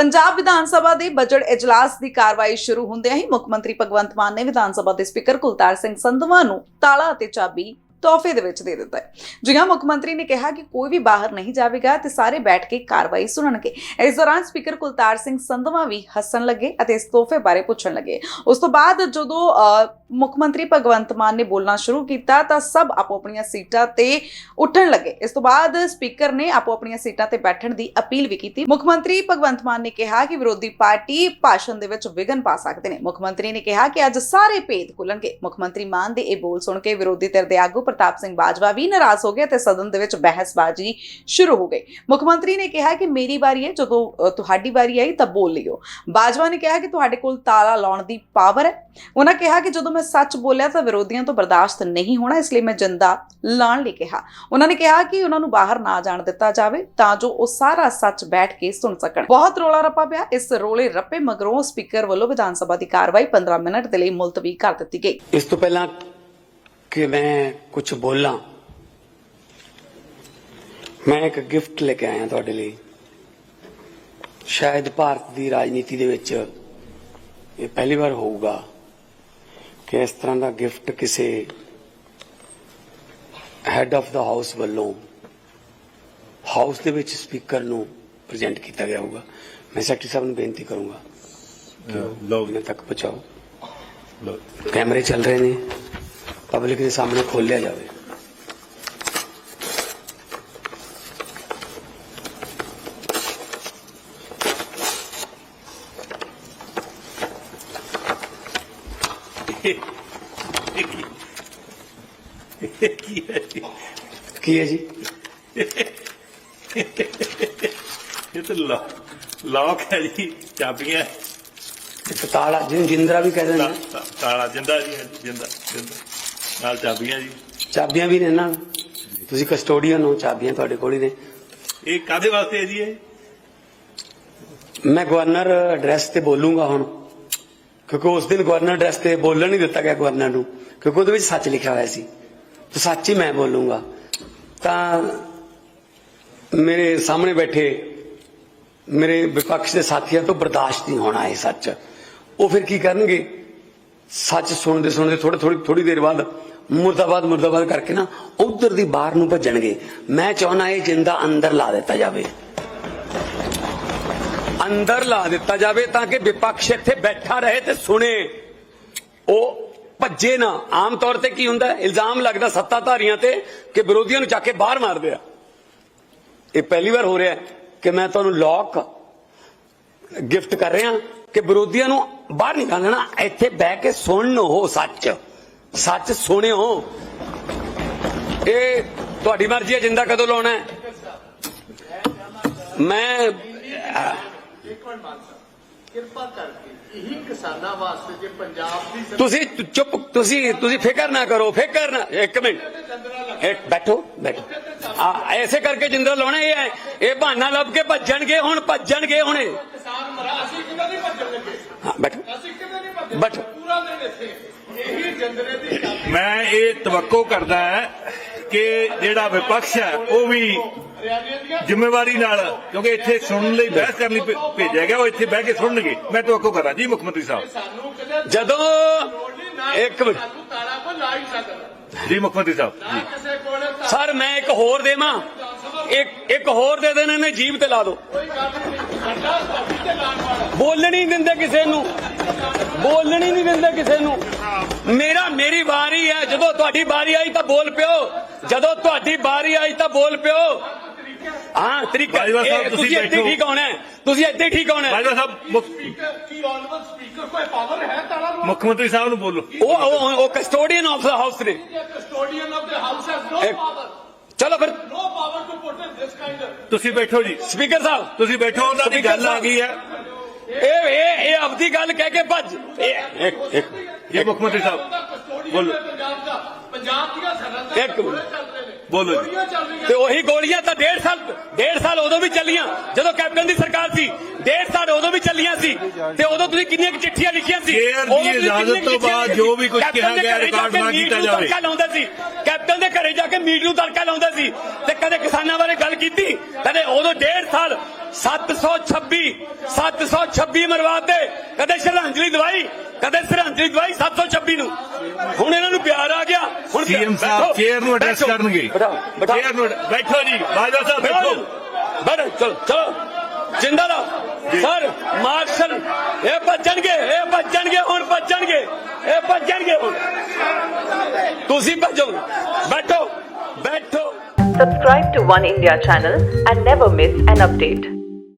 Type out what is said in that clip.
ਪੰਜਾਬ ਵਿਧਾਨ ਸਭਾ ਦੇ ਬਜਟ ਇਜਲਾਸ ਦੀ ਕਾਰਵਾਈ ਸ਼ੁਰੂ ਹੁੰਦਿਆਂ ਹੀ ਮੁੱਖ ਮੰਤਰੀ ਭਗਵੰਤ ਮਾਨ ਨੇ ਵਿਧਾਨ ਸਭਾ ਦੇ ਸਪੀਕਰ ਕੁਲਤਾਰ ਸਿੰਘ ਸੰਧਵਾ ਨੂੰ ਤਾਲਾ ਅਤੇ ਚਾਬੀ ਤੋਹਫੇ ਦੇ ਵਿੱਚ ਦੇ ਦਿੱਤਾ ਹੈ। ਜੀ ਹਾਂ ਮੁੱਖ ਮੰਤਰੀ ਨੇ ਕਿਹਾ ਕਿ ਕੋਈ ਵੀ ਬਾਹਰ ਨਹੀਂ ਜਾਵੇਗਾ ਤੇ ਸਾਰੇ ਬੈਠ ਕੇ ਕਾਰਵਾਈ ਸੁਣਨਗੇ। ਇਸ ਦੌਰਾਨ ਸਪੀਕਰ ਕੁਲਤਾਰ ਸਿੰਘ ਸੰਧਵਾ ਵੀ ਹੱਸਣ ਲੱਗੇ ਅਤੇ ਇਸ ਤੋਹਫੇ ਬਾਰੇ ਪੁੱਛਣ ਲੱਗੇ। ਉਸ ਤੋਂ ਬਾਅਦ ਜਦੋਂ ਮੁੱਖ ਮੰਤਰੀ ਭਗਵੰਤ ਮਾਨ ਨੇ ਬੋਲਣਾ ਸ਼ੁਰੂ ਕੀਤਾ ਤਾਂ ਸਭ ਆਪੋ ਆਪਣੀਆਂ ਸੀਟਾਂ ਤੇ ਉੱਠਣ ਲੱਗੇ। ਇਸ ਤੋਂ ਬਾਅਦ ਸਪੀਕਰ ਨੇ ਆਪੋ ਆਪਣੀਆਂ ਸੀਟਾਂ ਤੇ ਬੈਠਣ ਦੀ ਅਪੀਲ ਵੀ ਕੀਤੀ। ਮੁੱਖ ਮੰਤਰੀ ਭਗਵੰਤ ਮਾਨ ਨੇ ਕਿਹਾ ਕਿ ਵਿਰੋਧੀ ਪਾਰਟੀ ਭਾਸ਼ਣ ਦੇ ਵਿੱਚ ਵਿਘਨ ਪਾ ਸਕਦੇ ਨੇ। ਮੁੱਖ ਮੰਤਰੀ ਨੇ ਕਿਹਾ ਕਿ ਅੱਜ ਸਾਰੇ ਭੇਦ ਖੁੱਲਣਗੇ। ਮੁੱਖ ਮੰਤਰੀ ਮਾਨ ਦੇ ਇਹ ਬੋਲ ਸੁਣ ਕੇ ਵਿਰੋਧੀ ਧਿਰ ਦੇ ਆਗੂ ਪ੍ਰਤਾਪ ਸਿੰਘ ਬਾਜਵਾ ਵੀ ਨਾਰਾਜ਼ ਹੋ ਗਏ ਤੇ ਸਦਨ ਦੇ ਵਿੱਚ ਬਹਿਸਬਾਜ਼ੀ ਸ਼ੁਰੂ ਹੋ ਗਈ। ਮੁੱਖ ਮੰਤਰੀ ਨੇ ਕਿਹਾ ਕਿ ਮੇਰੀ ਵਾਰੀ ਹੈ, ਜਦੋਂ ਤੁਹਾਡੀ ਵਾਰੀ ਆਈ ਤਾਂ ਬੋਲ ਲਿਓ। ਬਾਜਵਾ ਨੇ ਕਿਹਾ ਕਿ ਤੁਹਾਡੇ ਕੋਲ ਤਾਲਾ ਲਾਉਣ ਦੀ ਪਾਵਰ ਹੈ। ਉਹਨਾਂ ਕਿਹਾ ਕਿ ਜਦੋਂ ਮੈਂ ਸੱਚ ਬੋਲਿਆ ਤਾਂ ਵਿਰੋਧੀਆਂ ਤੋਂ ਬਰਦਾਸ਼ਤ ਨਹੀਂ ਹੋਣਾ, ਇਸ ਲਈ ਮੈਂ ਜਿੰਦਾ ਲਾਣ ਲਈ ਕਿਹਾ। ਉਹਨਾਂ ਨੇ ਕਿਹਾ ਕਿ ਉਹਨਾਂ ਨੂੰ ਬਾਹਰ ਨਾ ਜਾਣ ਦਿੱਤਾ ਜਾਵੇ ਤਾਂ ਜੋ ਉਹ ਸਾਰਾ ਸੱਚ ਬੈਠ ਕੇ ਸੁਣ ਸਕਣ। ਬਹੁਤ ਰੋਲਾ ਰੱਪਾ ਪਿਆ। ਇਸ ਰੋਲੇ ਰੱਪੇ ਮਗਰੋਂ ਸਪੀਕਰ ਵੱਲੋਂ ਵਿਧਾਨ ਸਭਾ ਦੀ ਕਾਰਵਾਈ 15 ਮਿੰਟ ਦੇ ਲਈ ਮੁਲਤਵੀ ਕਰ ਦਿੱਤੀ ਗਈ। ਇਸ ਤੋਂ ਪਹਿਲਾਂ ਕਿ ਮੈਂ ਕੁਝ ਬੋਲਾਂ। ਮੈਂ ਇੱਕ ਗਿਫਟ ਲੈ ਕੇ ਆਇਆ ਤੁਹਾਡੇ ਲਈ। ਸ਼ਾਇਦ ਭਾਰਤ ਦੀ ਰਾਜਨੀਤੀ ਦੇ ਵਿੱਚ ਇਹ ਪਹਿਲੀ ਵਾਰ ਹੋਊਗਾ ਕਿ ਇਸ ਤਰ੍ਹਾਂ ਦਾ ਗਿਫਟ ਕਿਸੇ ਹੈੱਡ ਆਫ ਦਾ ਹਾਊਸ ਵੱਲੋਂ ਹਾਊਸ ਦੇ ਵਿੱਚ ਸਪੀਕਰ ਨੂੰ ਪ੍ਰੈਜ਼ੈਂਟ ਕੀਤਾ ਗਿਆ ਹੋਊਗਾ। ਮੈਂ ਸੈਕਟਰੀ ਸਾਹਿਬ ਨੂੰ ਬੇਨਤੀ ਕਰੂੰਗਾ ਲਓ ਇਹਨਾਂ ਤੱਕ ਪਹੁੰਚਾਓ। ਕੈਮਰੇ ਚੱਲ ਰਹੇ ਨੇ। ਪਬਲਿਕ ਦੇ ਸਾਹਮਣੇ ਖੋਲਿਆ ਜਾਵੇ। ਕੀ ਹੈ ਜੀ? ਇਹ ਤਾਂ ਲੌ- ਲੌਕ ਹੈ ਜੀ ਚਾਬੀਆਂ। ਤਾਲਾ ਜਿੰਦਰਾ ਵੀ ਕਹਿੰਦੇ ਨੇ। ਤਾਲਾ ਜਿੰਦਾ ਜੀ, ਜਿੰਦਾ ਜਿੰਦਾ। ਨਾਲ ਚਾਬੀਆਂ ਜੀ। ਚਾਬੀਆਂ ਵੀ ਨੇ ਨਾ। ਤੁਸੀਂ ਕਸਟੋਡੀਅਨ ਹੋ ਚਾਬੀਆਂ ਤੁਹਾਡੇ ਕੋਲ ਹੀ ਨੇ। ਇਹ ਕਾਦੇ ਵਾਸਤੇ ਹੈ ਜੀ ਇਹ? ਮੈਂ ਗਵਰਨਰ ਐਡਰੈਸ ਤੇ ਬੋਲੂੰਗਾ ਹੁਣ। ਕਿਉਂਕਿ ਉਸ ਦਿਨ ਗਵਰਨਰ ਐਡਰੈਸ ਤੇ ਬੋਲਣ ਨਹੀਂ ਦਿੱਤਾ ਗਿਆ ਗਵਰਨਰ ਨੂੰ। ਕਿਉਂਕਿ ਉਹਦੇ ਵਿੱਚ ਸੱਚ ਲਿਖਿਆ ਹੋਇਆ ਸੀ। ਤਾਂ ਸੱਚ ਹੀ ਮੈਂ ਬੋਲੂੰਗਾ। ਤਾਂ ਮੇਰੇ ਸਾਹਮਣੇ ਬੈਠੇ ਮੇਰੇ ਵਿਪਕਸ਼ ਦੇ ਸਾਥੀਆਂ ਤੋਂ ਬਰਦਾਸ਼ਤ ਨਹੀਂ ਹੋਣਾ ਇਹ ਸੱਚ। ਉਹ ਫਿਰ ਕੀ ਕਰਨਗੇ? ਸੱਚ ਸੁਣਦੇ ਸੁਣਦੇ ਥੋੜੇ ਥੋੜੀ ਥੋੜੀ ਦੇਰ ਬਾਅਦ ਮੁਰਦਾਬਾਦ ਮੁਰਦਾਬਾਦ ਕਰਕੇ ਨਾ ਉਧਰ ਦੀ ਬਾਹਰ ਨੂੰ ਭੱਜਣਗੇ। ਮੈਂ ਚਾਹੁੰਦਾ ਇਹ ਜਿੰਦਾ ਅੰਦਰ ਲਾ ਦਿੱਤਾ ਜਾਵੇ। ਅੰਦਰ ਲਾ ਦਿੱਤਾ ਜਾਵੇ ਤਾਂ ਕਿ ਵਿਪਕਸ਼ ਇੱਥੇ ਬੈਠਾ ਰਹੇ ਤੇ ਸੁਣੇ। ਉਹ ਭੱਜੇ ਨਾ। ਆਮ ਤੌਰ ਤੇ ਕੀ ਹੁੰਦਾ? ਇਲਜ਼ਾਮ ਲੱਗਦਾ ਸੱਤਾਧਾਰੀਆਂ ਤੇ ਕਿ ਵਿਰੋਧੀਆਂ ਨੂੰ ਚੱਕ ਕੇ ਬਾਹਰ ਮਾਰਦੇ ਆ। ਇਹ ਪਹਿਲੀ ਵਾਰ ਹੋ ਰਿਹਾ ਕਿ ਮੈਂ ਤੁਹਾਨੂੰ ਲੋਕ ਗਿਫਟ ਕਰ ਰਿਹਾ ਕਿ ਵਿਰੋਧੀਆਂ ਨੂੰ ਬਾਹਰ ਨਿਕਾਲਣਾ। ਇੱਥੇ ਬਹਿ ਕੇ ਸੁਣਨ ਉਹ ਸੱਚ। ਸੱਚ ਸੁਣਿਓ। ਇਹ ਤੁਹਾਡੀ ਮਰਜ਼ੀ ਹੈ, ਜਿੰਦਾ ਕਦੋਂ ਲਾਉਣਾ ਹੈ। ਮੈਂ ਕਿਰਪਾ ਕਰਕੇ ਇਹੀ ਕਿਸਾਨਾਂ ਵਾਸਤੇ ਜੇ ਪੰਜਾਬ ਦੀ ਤੁਸੀਂ ਚੁੱਪ, ਤੁਸੀਂ ਤੁਸੀਂ ਫਿਕਰ ਨਾ ਕਰੋ, ਫਿਕਰ ਨਾ, ਇੱਕ ਮਿੰਟ। ਇੱਕ ਬੈਠੋ ਬੈਠੋ। ਆ, ਐਸੇ ਕਰਕੇ ਜਿੰਦਾ ਲਾਉਣਾ, ਇਹ ਹੈ, ਇਹ ਬਹਾਨਾ ਲੱਭ ਕੇ ਭੱਜਣਗੇ ਹੁਣ, ਭੱਜਣਗੇ ਹੁਣੇ। ਕਿਸਾਨ ਮਰਾ ਅਸੀਂ ਕਿਹਨਾਂ ਨਹੀਂ ਭੱਜਣ ਲੱਗੇ ਹਾਂ, ਬੈਠੋ। ਅਸੀਂ ਕਿਹਨਾਂ ਨਹੀਂ ਭੱਜਣ ਬੈਠੋ। ਪੂਰਾ ਦਿਨ ਇੱਥੇ ਮੈਂ ਇਹ ਤਵੱਕੋ ਕਰਦਾ ਹੈ ਕਿ ਜਿਹੜਾ ਵਿਪਕਸ਼ ਹੈ ਉਹ ਵੀ ਜ਼ਿੰਮੇਵਾਰੀ ਨਾਲ ਕਿਉਂਕਿ ਇੱਥੇ ਸੁਣਨ ਲਈ ਬਹਿਸ ਕਰਨ ਲਈ ਭੇਜਿਆ ਗਿਆ ਉਹ ਇੱਥੇ ਬਹਿ ਕੇ ਸੁਣਨਗੇ। ਮੈਂ ਤਵੱਕੋ ਕਰਾਂ ਜੀ ਮੁੱਖ ਮੰਤਰੀ ਸਾਹਿਬ ਜਦੋਂ ਇੱਕ ਮਿੰਟ ਸਾਨੂੰ ਤਾਲਾ ਕੋ ਲਾ ਹੀ ਸਕਦਾ ਜੀ ਮੁੱਖ ਮੰਤਰੀ ਸਾਹਿਬ ਸਰ ਮੈਂ ਇੱਕ ਹੋਰ ਦੇਵਾਂ। ਇੱਕ ਇੱਕ ਹੋਰ ਦੇ ਦੇਣ ਇਹਨੇ ਜੀਬ ਤੇ ਲਾ ਦਿਓ। ਵਾਲਾ। ਬੋਲਣ ਦਿੰਦੇ ਕਿਸੇ ਨੂੰ। ਬੋਲਣ ਹੀ ਨਹੀਂ ਦਿੰਦੇ ਕਿਸੇ ਨੂੰ। ਮੇਰਾ ਮੇਰੀ ਵਾਰੀ ਹੈ। ਜਦੋਂ ਤੁਹਾਡੀ ਵਾਰੀ ਆਈ ਤਾਂ ਬੋਲ ਪਿਓ। ਜਦੋਂ ਤੁਹਾਡੀ ਵਾਰੀ ਆਈ ਤਾਂ ਬੋਲ ਪਿਓ। ਹਾਂ ਤਰੀਕਾ ਤੁਸੀਂ ਤੁਸੀਂ ਇੱਥੇ। ਠੀਕ ਹੋਣਾ ਹੈ। ਤੁਸੀਂ ਇੱਥੇ ਠੀਕ ਹੋਣਾ ਹੈ। ਬਾਜਵਾ ਸਾਹਿਬ ਕੀ ਆਨਵਰ ਸਪੀਕਰ ਕੋਈ ਪਾਵਰ ਹੈ ਤਾਲਾ ਮੁੱਖ ਮੰਤਰੀ ਸਾਹਿਬ ਨੂੰ ਬੋਲੋ। ਉਹ ਉਹ ਉਹ ਕਸਟੋਡੀਅਨ ਆਫ ਦਾ ਹਾਊਸ ਨੇ। Custodian of the house has no power ਚਲੋ ਫਿਰ no power to put this kind ਤੁਸੀਂ ਬੈਠੋ ਜੀ। ਸਪੀਕਰ ਸਾਹਿਬ। ਤੁਸੀਂ ਬੈਠੋ ਉਹਨਾਂ ਦੀ ਗੱਲ ਆ ਗਈ ਹੈ। ਇਹ ਇਹ ਇਹ ਆਪਦੀ ਗੱਲ ਕਹਿ ਕੇ ਭੱਜ ਇਹ ਇੱਕ ਇੱਕ ਜੀ ਮੁੱਖ ਮੰਤਰੀ ਸਾਹਿਬ ਬੋਲੋ। ਪੰਜਾਬ ਦਾ ਪੰਜਾਬ ਦੀਆਂ ਸਰਹੱਦਾਂ ਇੱਕ ਤੇ ਮਿੰਟ। ਗੋਲੇ ਚੱਲ ਰਹੇ ਨੇ ਬੋਲੋ ਜੀ। ਗੋਲੀਆਂ ਚੱਲ ਰਹੀਆਂ ਤੇ ਉਹੀ ਗੋਲੀਆਂ ਤਾਂ ਡੇਢ ਸਾਲ ਡੇਢ ਸਾਲ ਉਦੋਂ ਵੀ ਚੱਲੀਆਂ ਜਦੋਂ ਕੈਪਟਨ ਦੀ ਸਰਕਾਰ ਸੀ ਡੇਢ ਸਾਲ ਉਦੋਂ ਵੀ ਚੱਲੀਆਂ ਸੀ ਤੇ ਉਦੋਂ ਤੁਸੀਂ ਕਿੰਨੀਆਂ ਕੁ ਚਿੱਠੀਆਂ ਲਿਖੀਆਂ ਸੀ ਕੇਅਰ ਦੀ ਤੁਸੀਂ ਇਜਾਜ਼ਤ ਕਿੰਨੀਆਂ ਕੁ ਤੋਂ ਚਿੱਠੀਆਂ ਬਾਅਦ ਜੋ ਵੀ ਕੁਝ ਕੈਪਟਨ ਕਿਹਾ ਦੇ ਗਿਆ ਘਰੇ ਜਾ ਰਿਕਾਰਡ ਕੇ ਨਾ ਮੀਟ ਕੀਤਾ ਨੂੰ ਜਾਵੇ। ਤੜਕਾ ਲਾਉਂਦਾ ਸੀ ਕੈਪਟਨ ਦੇ ਘਰੇ ਜਾ ਕੇ ਮੀਟ ਨੂੰ ਤੜਕਾ ਲਾਉਂਦਾ ਸੀ ਤੇ ਕਦੇ ਕਿਸਾਨਾਂ ਬਾਰੇ ਗੱਲ ਕੀਤੀ ਕਦੇ ਉਦੋਂ ਡੇਢ ਸਾਲ 726 726 ਮਰਵਾਤੇ ਕਦੇ ਸ਼ਰਧਾਂਜਲੀ ਦਵਾਈ ਕਦੇ ਸ਼ਰਧਾਂਜਲੀ ਦਵਾਈ 726 ਨੂੰ ਹੁਣ ਇਹਨਾਂ ਨੂੰ ਪਿਆਰ ਆ ਗਿਆ ਹੁਣ ਸੀਐਮ ਸਾਹਿਬ ਬੈਠੋ, ਚੇਅਰ ਨੂੰ ਐਡਰੈਸ ਬੈਠੋ, ਕਰਨਗੇ ਬਿਠਾਓ, ਬਿਠਾਓ। ਚੇਅਰ ਨੂੰ ਬੈਠੋ ਜੀ ਬਾਜਵਾ ਸਾਹਿਬ ਬੈਠੋ ਬੈਠੋ ਚਲੋ ਚਲੋ ਜਿੰਦਾ ਸਰ ਮਾਰਸ਼ਲ ਇਹ ਭੱਜਣਗੇ ਇਹ ਭੱਜਣਗੇ ਹੁਣ ਭੱਜਣਗੇ ਇਹ ਭੱਜਣਗੇ ਹੁਣ ਤੁਸੀਂ ਭੱਜੋ ਬੈਠੋ ਬੈਠੋ Subscribe to One India channel and never miss an update.